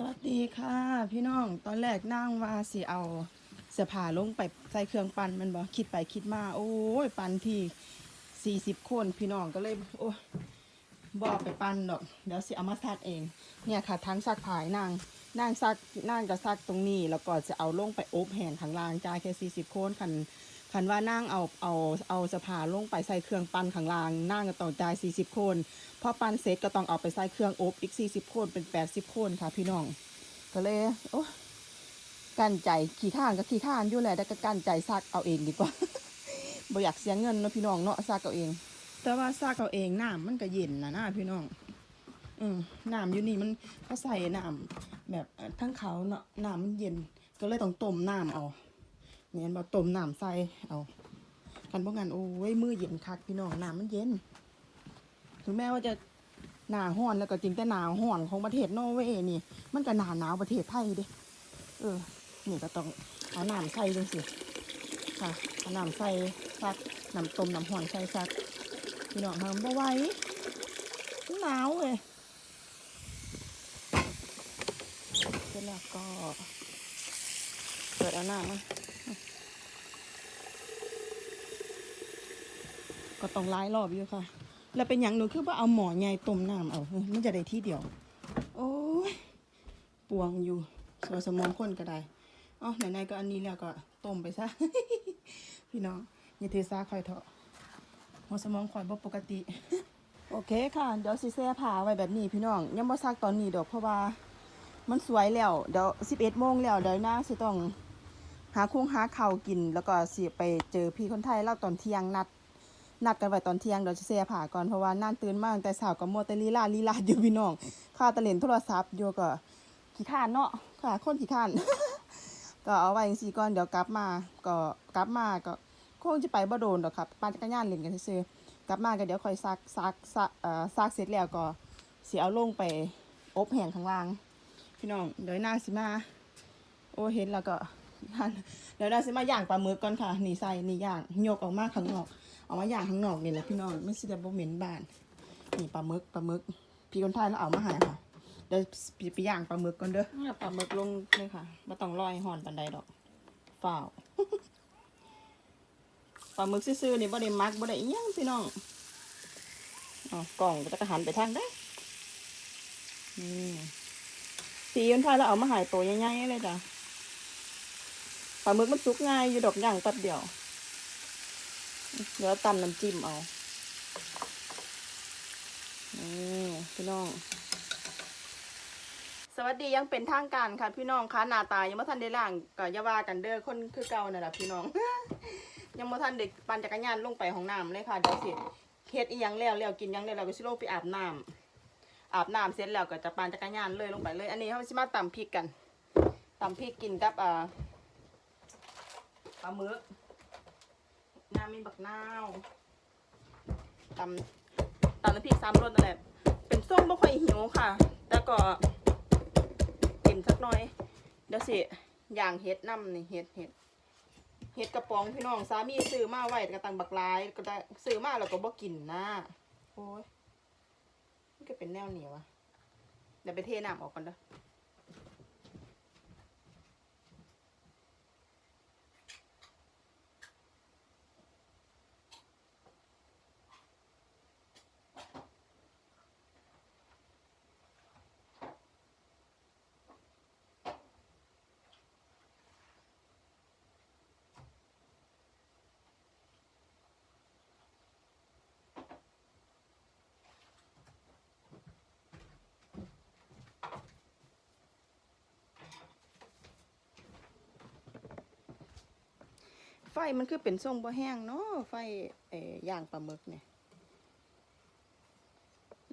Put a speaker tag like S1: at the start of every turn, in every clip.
S1: สวัสดีค่ะ พี่น้องตอนแรกนั่งว่าสิเอาเสื้อผ้าลงไปใส่เครื่องปั่นมันบอกคิดไปคิดมา โอ้ยปั่นที่สี่สิบคนพี่น้องก็เลยโอ้บอกไปปั่นดอกเดี๋ยวสิเอามาซักเอง เนี่ยค่ะทั้งซักผายนางนางซักนางจะซักตรงนี้ แล้วก็จะเอาลงไปอบแห่งข้างล่างจ่ายแค่สี่สิบคนคัน คันว่านั่งเอาเอาเอาเสภาลงไปใส่เครื่องปั่นข้างล่างนั่งก็ต้องจ่ายสี่สิบคนพอปั่นเสร็จก็ต้องเอาไปใส่เครื่องอบอีก 40 คนเป็น 80 คนค่ะ พี่น้อง ก็เลยโอ้กั้นใจขี่ข้านก็ขี่ข้านอยู่แหละแต่ก็กั้นใจซักเอาเองดีกว่าบ่อยากเสียเงินเนาะพี่น้องเนาะซักเอาเอง แต่ว่าซักเอาเองน้ำมันก็เย็นนะนะพี่น้องอืมน้ำอยู่นี่มันเขาใส่น้ำแบบทั้งเขาเนาะน้ำมันเย็นก็เลยต้องต้มน้ำเอา เนี่ยบอกต้มน้ำใส่เอากันเพราะงั้นโอ้ยมือเย็นคักพี่น้องน้ำมันเย็น ถึงแม้ว่าจะหนาห้อนแล้วก็จริงแต่หนาห้อนของประเทศนอร์เวย์นี่ มันก็หนาหนาวประเทศไทยเด้เออ นี่ก็ต้องเอาน้ำใส่เลยสิค่ะเอาน้ำใส่ซักน้ำต้มน้ำห้อนใส่ซักพี่น้องทำบ่ไหวมันหนาวเลยเสร็จแล้วก็เปิดเอาน้ำมา ก็ต้องไล่รอบอยู่ค่ะ แล้วเป็นอย่างหนูคือว่าเอาหมอใหญ่ต้มน้ำเอามันจะได้ที่เดียว โอ้ยปวงอยู่สวสมองคนก็ได้อ๋อไหนๆก็อันนี้แล้วก็ต้มไปซะพี่น้องอย่าถือซาคอยเถอะหัวสมองคอยบ่ปกติ โอเคค่ะ เดี๋ยวสิแซ่ผ้าไว้แบบนี้พี่น้องยังบ่ซักตอนนี้ดอกเพราะว่ามันสวยแล้วเดี๋ยว11โมงแล้วเดี๋ยวนางสิต้องหาคุ้งหาข้าวกิน แล้วก็สิไปเจอพี่คนไทยเล่าตอนเที่ยงนัด นัดกันไว้ตอนเที่ยงเดี๋ยวจะเสียผ่าก่อนเพราะว่านั่นตื่นมาตั้งแต่เช้ากับโมวแต่ลีลาลีลาอยู่พี่น้องข้าตะเลนโทรศัพท์อยู่ก็ขี้ข้านเนาะค่ะคนขี้ข้าน ก็เอาไว้จังซี่ก่อนเดี๋ยวกลับมาก็กลับมาก็คงจะไปบ่โดนดอกครับปั่นจักรยานเล่นกันซื่อๆกลับมาก็เดี๋ยวค่อยซักซักซักเอ่อซักเสร็จแล้วก็เสิเอาลงไปอบแห้งข้างล่าง พี่น้องเดี๋ยวนางสิมา โอ้เห็นแล้วก็เดี๋ยวนางสิมาย่างปลาหมึกก่อนค่ะนี่ใส่นี่ย่างโยกออกมาข้างนอก เอามาอย่างข้างนอกนี่แหละพี่น้องไม่ใช่แต่บ่เหม็นบ้านนี่ปลาหมึกปลาหมึกพี่คนไทยแล้วเอามาใหายค่ะเดี๋ยวไปไปย่างปลาหมึกก่อนเด้อปลาหมึกลงเลยค่ะไม่ต้องลอยห่อนปันใดดอกฝ่าปลาหมึกซื่อๆนี่บ่ได้มักบ่ได้อิหยังพี่น้องอ๋อกล่องก็จะหันไปทางได้นี่สีคนไทยแล้วเอามาหายตัวใหญ่ๆเลยจ้ะปลาหมึกมันสุกง่ายอยู่ดอกย่างแป๊บเดียว เดี๋ยวตำน้ำจิ้มเอา นี่พี่น้อง สวัสดียังเป็นทางการค่ะพี่น้องคะหน้าตายังไม่ทันได้ล่างก็อย่าว่ากันเด้อคนคือเก่านั่นแหละพี่น้อง ยังไม่ทันเด็กปั่นจักรยานลงไปห้องน้ำเลยค่ะเดี๋ยวสิเฮ็ดอีหยังแล้วแล้วกินยังแล้วเราก็สิลงไปอาบน้ำอาบน้ำเสร็จแล้วก็จะปั่นจักรยานเลยลงไปเลย อันนี้เขาสิมาตำพริกกันตำพริกกินกับอ่าปลาหมึก มีบักนาวตำตำน้ำพริกซ้ำรสนั่นแหละเป็นส้มไม่ค่อยหิวค่ะ แต่ก็กินสักหน่อยเดี๋ยวสิย่างเห็ดน้ำนี่เห็ดเห็ดเห็ดกระป๋องพี่น้องสามีซื้อมาไว้กระตังบักลายก็ได้ซื้อมาแล้วก็บ่กินนะโอ้ยมันก็เป็นแนวเหนียวอะเดี๋ยวไปเทน้ำออกก่อนเด้อ ฟมันคือเป็นทรงบ่แห้งเนาะไฟเอ่อย่างปลาหมึกเนี่ย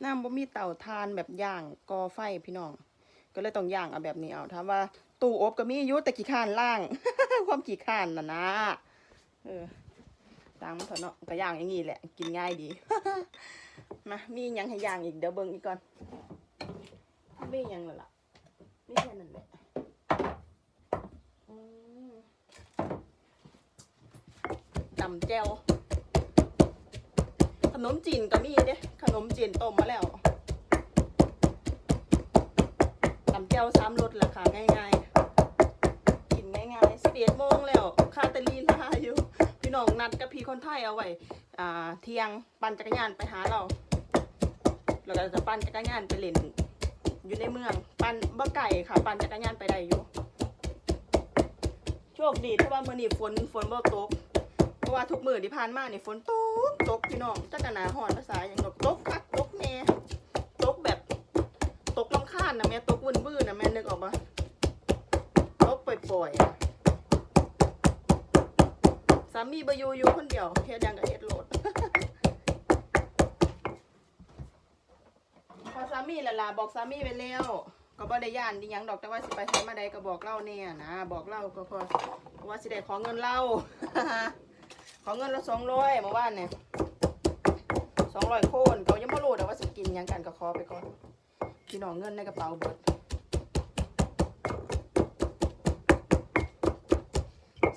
S1: น้ำบ่มีเต่าทานแบบย่างกอไฟพี่น้อง ก็เลยต้องย่างเอาแบบนี้เอาถามว่าตู้อบก็มีอยู่แต่ขี้ข้านล่าง ความขี้ข้านน่ะนะเออต่างมันเถอะเนาะก็ย่างอย่างงี้แหละ กินง่ายดี มามียังให้ย่างอีกเดี๋ยวเบิ่งอีกก่อนมียังแล้วล่ะมีแค่นั้นแหละอืม ตำแจวขนมจีนก็มีเด้ขนมจีนต้มมาแล้วตำแจวจียวสามรสแหละค่ะง่ายๆ กินง่ายๆสิบเอ็ดโมงแล้วคาตาลีลาอยู่ พี่น้องนัดกับพี่คนไทยเอาไว้อ่าเที่ยงปั่นจักรยานไปหาเราแล้วก็จะปั่นจักรยานไปเล่นอยู่ในเมือง ปั่นบ่ไก่ค่ะปั่นจักรยานไปได้อยู่โชคดีที่ว่ามื้อนี้ฝนฝนบ่ตก ว่าทุกมื้อที่ผ่านมาเนี่ยฝนตกตกพี่น้องจักกะหนาฮ้อนภาษาหยังดอกตกคักตกแน่ตกแบบตกลำคาญนะแม่ตกวุ่นบื้อนะแม่นึกออกปะตกปล่อยๆอะสามีบอยู่อยู่คนเดียวเฮ็ดยังกับเฮ็ดโหลดพอสามีละล่ะบอกสามีไปแล้วก็บ่ได้ย่านดิยังดอกแต่ว่าสิไปไสมาใดก็บอกเล่าแน่นะบอกเล่าก็พอว่าสิได้ขอเงินเล่า ขอเงินละสองร้อยเมื่อวานเนี่ยสองร้อยโคนเขายังบ่รู้แต่ว่าสิกินยังกันก็ขอไปก่อนพี่น้องเงินในกระเป๋าเบิด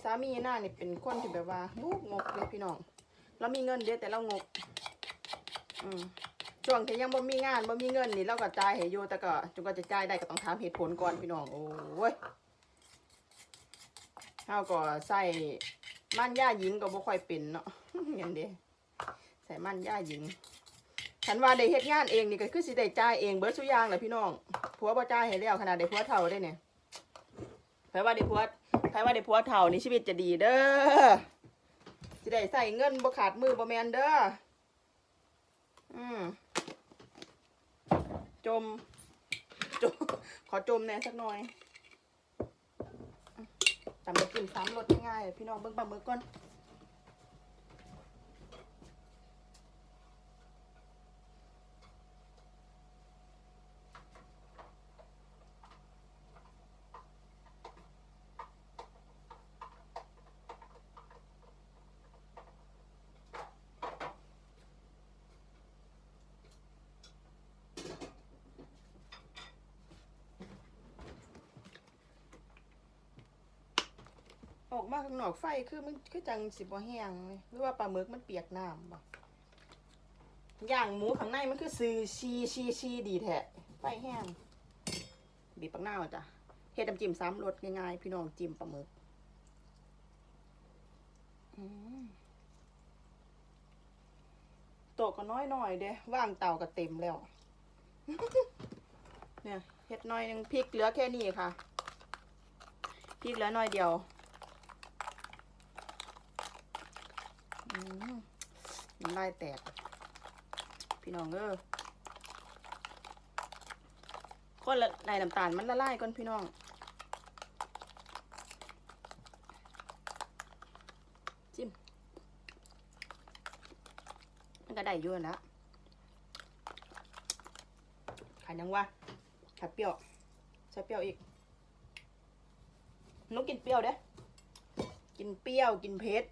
S1: สามีน่านี่ยเป็นคนที่แบบว่างูกงกเลยพี่น้องเรามีเงินเด้แต่เรางกอืมช่วงที่ยังบ่มีงานบ่มีเงินนี่เราก็จ่ายให้อยู่แต่ก็จนกว่าจะจ่ายได้ก็ต้องถามเหตุผลก่อนพี่น้องโอ้ยเฮาก็ใส่ ม่านย่าหญิงก็บ่ค่อยเป็นเนาะเห็นเด้ใส่ม่านย่าหญิงฉันว่าได้เฮ็ดงานเองนี่ก็คือสิได้จ่ายเองเบิดสุย่างแหละพี่น้องผัวบ่จ่ายให้แล้วขนาดได้ผัวเฒ่าได้เนี่ยใครว่าได้ผัวใครว่าได้ผัวเฒ่านี่ชีวิตจะดีเด้อสิได้ใส่เงินบ่ขาดมือบ่แมนเด้ออืมจมจมขอจมแน่สักหน่อย ตำไปกินสามรสง่ายๆพี่น้องเบิ้งปลาหมึกก่อน ออกมาข้างนอกไฟคือมันคือจังสิบ่แห้งเลยหรือว่าปลาหมึกมันเปียกน้ำบ่อย่างหมูข้างในมันคือซื้อชีชีชีดีแท้ไฟแห้งบีบปักหน้าจ้ะเฮ็ดน้ำจิ้มสามรสง่ายๆพี่น้องจิ้มปลาหมึกโตะก็น้อยหน่อยเด้ว่างเตาก็เต็มแล้ว เนี่ยเฮ็ดน้อยหนึงพริกเหลือแค่นี้ค่ะพริกเหลือน้อยเดียว อืม น้ำลายแตก พี่น้องเออคนละลายน้ำตาลมันละลายก่อนพี่น้องจิ้มมันก็ได้ยู่นะขาดยังวะขาดเปรี้ยวใช้เปรี้ยวอีกนุกินเปรี้ยวเด้กินเปรี้ยวกินเผ็ด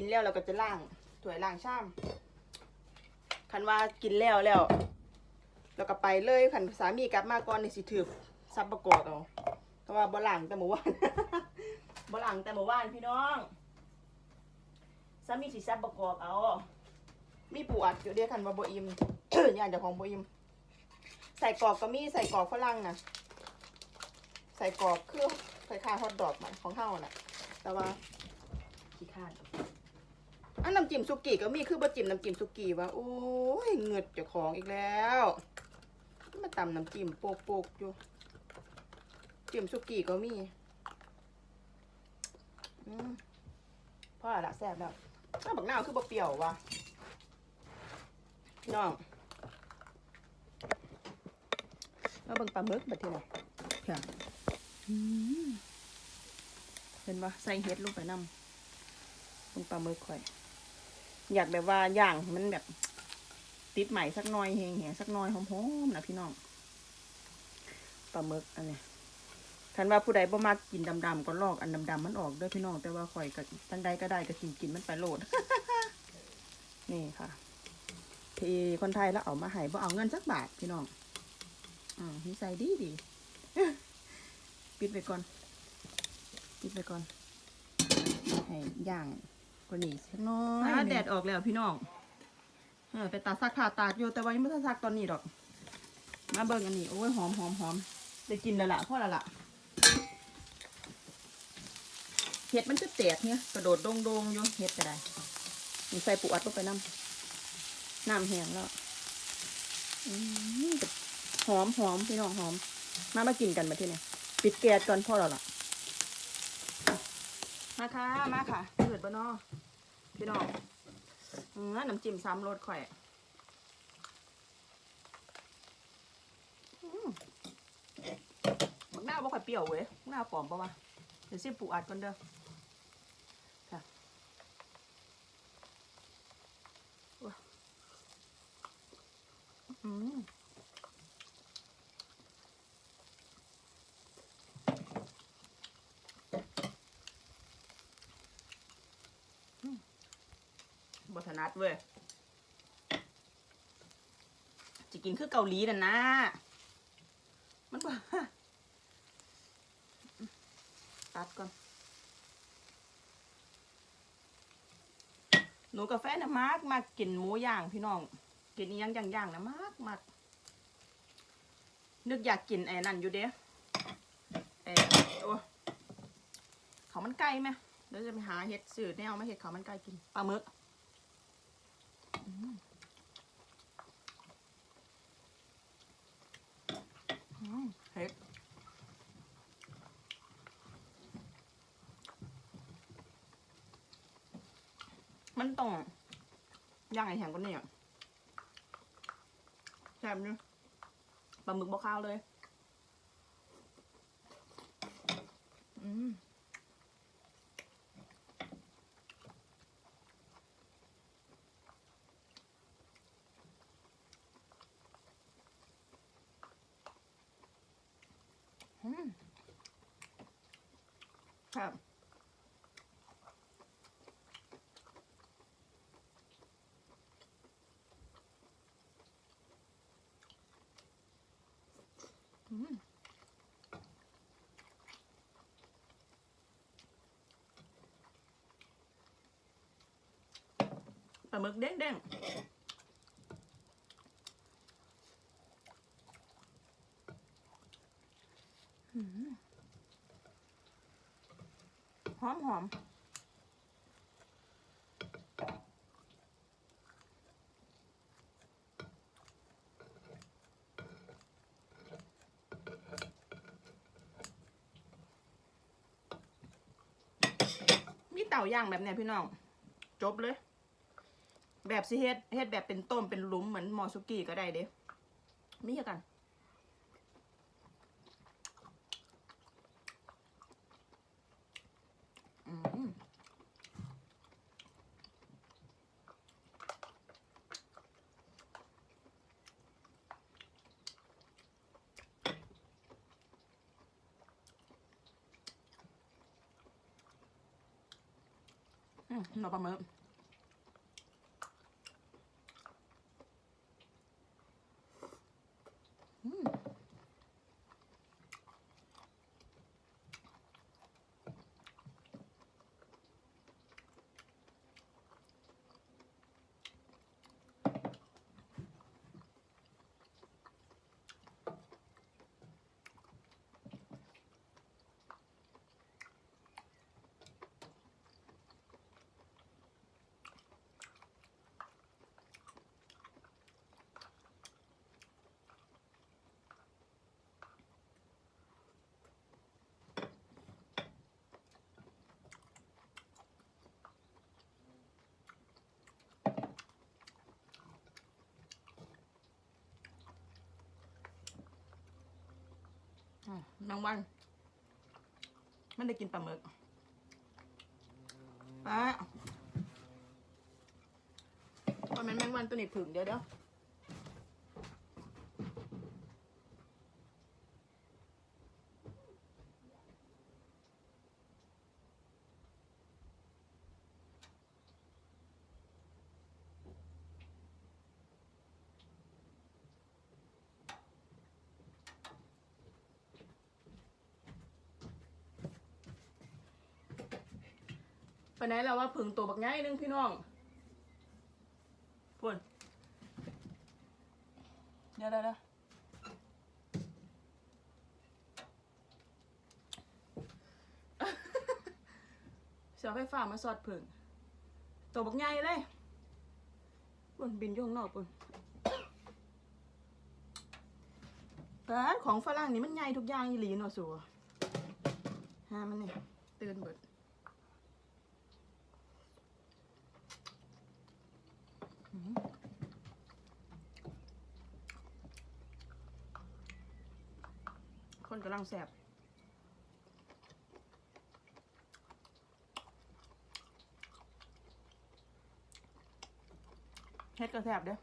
S1: กินแล้วเราก็จะล่างถ้วยล่างชามคันว่ากินแล้วแล้วเราก็ไปเลยคันสามีกลับมาก่อนในสิถือซับประกอบเอาเพราะว่าบ่ล่างแต่เมื่อวานบ่ล่างแต่เมื่อวานพี่น้องสามีสิซับประกอบเอา มีปูอัดอยู่เดียวคันว่าบ่อิ่มย่านเจ้าของบ่อิ่มใส่กรอกก็มีใส่กรอกฝรั่งนะใส่กรอกคือคล้ายๆฮอทดอกมันของเฮาน่ะ แต่ว่าขี้ข้าน อันน้ำจิ้มสุกี้ก็มีคือบ่จิ้มน้ำจิ้มสุกี้ว่าโอ้ยเหงือดเจ้าของอีกแล้ว มาตำน้ำจิ้มโปกๆอยู่จิ้มสุกี้ก็มีอืมพ่อละแซ่บแล้วถ้าบักนาวคือบ่เปรี้ยวว่ะพี่น้องมาเบิ่งปลาหมึกบัดทีน่ะค่ะอืมเห็นปะใส่เห็ดลงไปนำลงปลาหมึกข่อย อยากแบบว่าย่างมันแบบ ติดใหม่สักหน่อยเฮงๆสักหน่อยหอมๆนะพี่น้องปลาหมึกอันนี้ยคันว่าผู้ใดบ่มากกินดำๆก็ลอกอันดำๆมันออกด้วยพี่น้อง แต่ว่าข่อยก็ทันใดก็ได้ก็กินกินมันไปโหลด นี่ค่ะที่คนไทยแล้วเอามาให้บ่เอาเงินสักบาทพี่น้องอ่านิสัยดีดีปิดไปก่อน ปิดไปก่อน ให้ย่าง กว่านี้สักหน้อยแดดออกแล้วพี่น้อง เออไปตากซักผ้าตากอยู่แต่ว่ายังไม่ทันซักตอนนี้ดอก มาเบิ่งอันนี้โอ้ยหอมหอมหอมได้กินแล้วล่ะพ่อและล่ะเห็ดมันจะแตกเนี่ยกระโดดโดงๆอยู่เห็ดก็ได้นี่ใส่ปูอัดลงไปน้ำน้ำแห้งแล้วอืมหอมหอมพี่น้องหอม มามากินกันมาที่เนี่ยปิดแก๊สก่อนพ่อเราล่ะ มาค่ะ มาค่ะเปิดบ้านอ พี่น้องอืมน้ำจิ้มซ้ำรสข่อยอืมบักหน้าวบ่ค่อยเปรี้ยวเว้ยหน้าปลอมปะวะเดี๋ยวซิปูอัดก่อนเด้อค่ะโอ้ยอืมบถนั ดเว้ยจะกินคือเกาหลีน่ะนะ มันบ่ตัดก่อนหนูกาแฟนะมากมากกินหมูย่างพี่น้อง กินอีหยังย่างๆนะมากมากนึกอยากกินไอ้นั่นอยู่เด้เออโอ้เขามันไก่ไหมเดี๋ยวจะไปหาเห็ดสื่อแนวมาเห็ดเขาวมันไก่กินปลาหมึก เห็ดมันต้องย่างไอแข็งกว่านี้อะแซ่บนี่ปลาหมึกบอข้าวเลย อืมอืมครับอืม ปลาหมึกเด้งเด้งหอมหอมมีเต่าย่างแบบเนี้ยพี่น้อง จบเลย แบบสิเฮ็ดเฮ็ดแบบเป็นต้มเป็นหลุมเหมือนมอสุกี้ก็ได้เด้มีคือกันอืมหน่อปลา บางวัน มันได้กินปลาหมึกปลาพอมันแมงวันตัวนี้ผึ่งเดี๋ยวเดี๋ยว ไปไหนแล้วว่าผึ่งตัวบักง่ายนึงพี่น้องพุ่นเดี๋ยวเดี๋ยวเสาไฟฟ้ามาสอดผึ่งตัวบักใหญ่เลยบนบินอยุ่ข้างนอกปุ่นแต่ของฝรั่งนี่มันใหญ่ทุกอย่างอีหลีเนาะสัวฮามันนี่ตื่นเบิด คนกำ ลังแสบเฮ็ดก็แสบเด้อ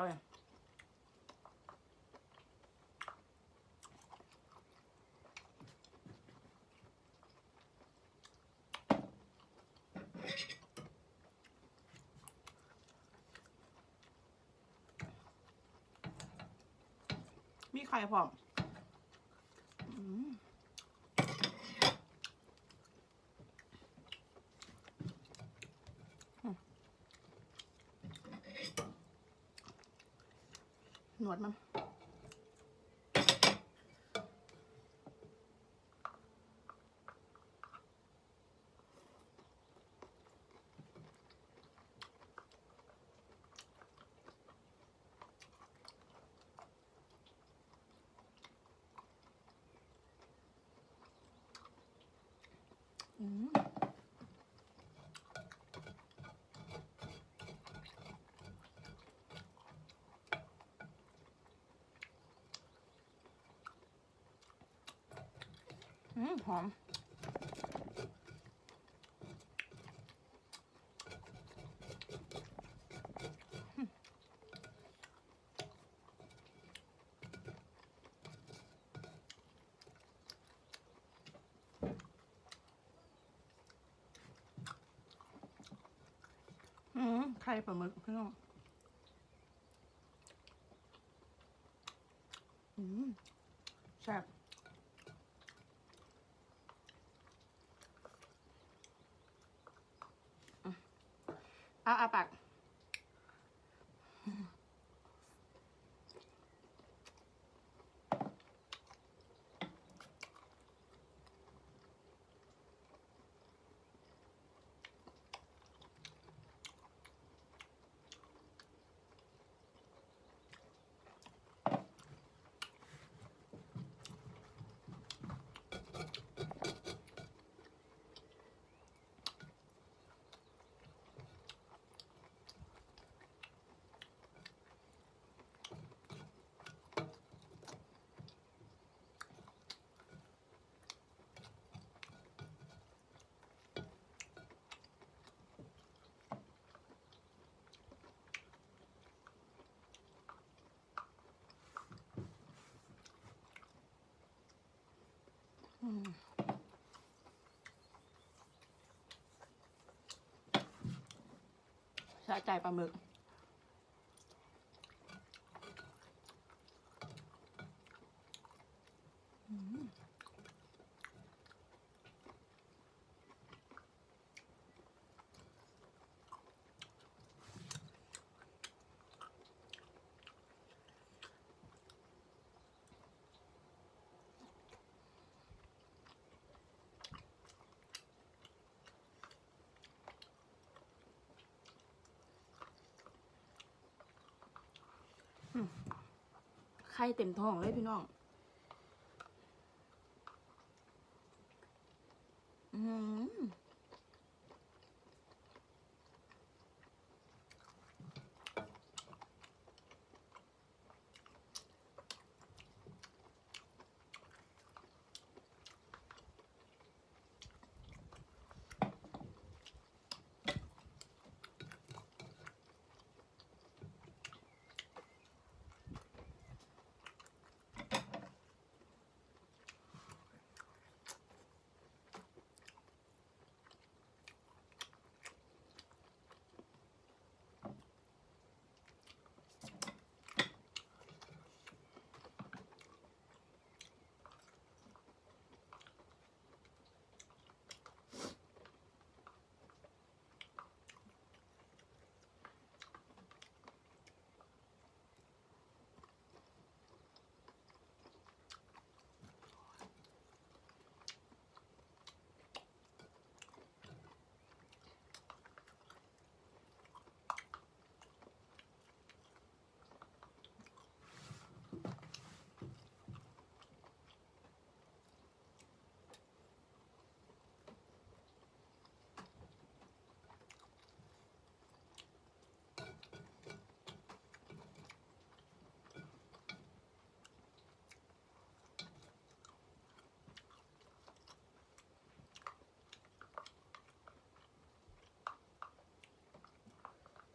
S1: ร่อยมีไข่พร้อมอืมหน วดมัน อืม อืมหอม อืมไข่ปลาหมึกพี่น้องอืมแซ่บ เอาเอาปาก สะใจปลาหมึก ไข่เต็มท้องเลยพี่น้อง อืม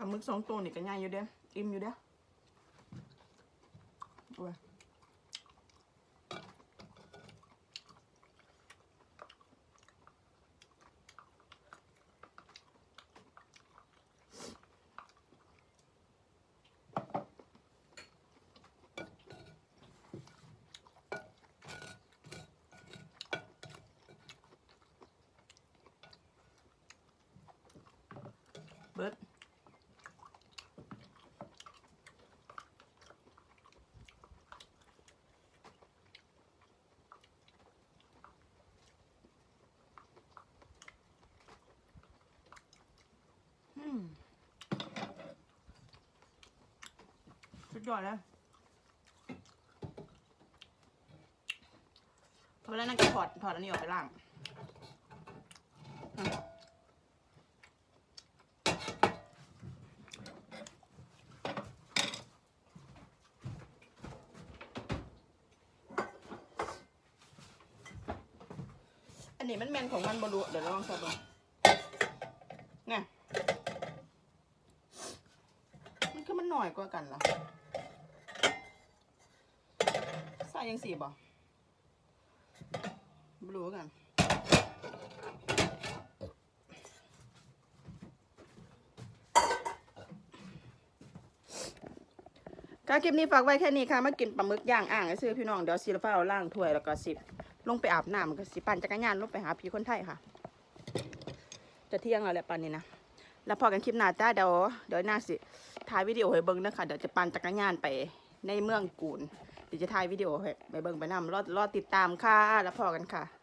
S1: ปลาหมึกสองตัวนี่ก็ง่ายอยู่เด้ออิ่มอยู่เด้อโอ้ยเบิด อืมสุด ยอดแล้วพอแล้วนั่นก็ถอดถอดอันนี้ออกไปล่างอันนี้มันแมนของมันบรูเดี๋ยวลองใส่ดูเนี่ยมันคือมันหน่อยกว่ากันเหรอ ส่ยังสีบ่บรู้กันก็คลิปนี้ฝากไว้แค่นี้ค่ะมากินปลาหมึกย่างอ่างไอ้ซื้อพี่น้องเดี๋ยวซีฟ้าเอาล่างถ้วยแล้วก็สิลงไปอาบน้ำก็สิปั่นจักรยานลงไปหาพี่คนไทยค่ะ จะเที่ยงแล้วแหละปันนี้นะแล้วพอกันคลิปหน้าจ้าเดี๋ยวเดี๋ยวหน้าสิถ่ายวิดีโอให้เบิ้งนะคะเดี๋ยวจะปั่นจักรยานไปในเมืองกูน เดี๋ยวจะถ่ายวิดีโอให้ไปเบิ่งไปนำรอรอติดตามค่ะ แล้วพอกันค่ะ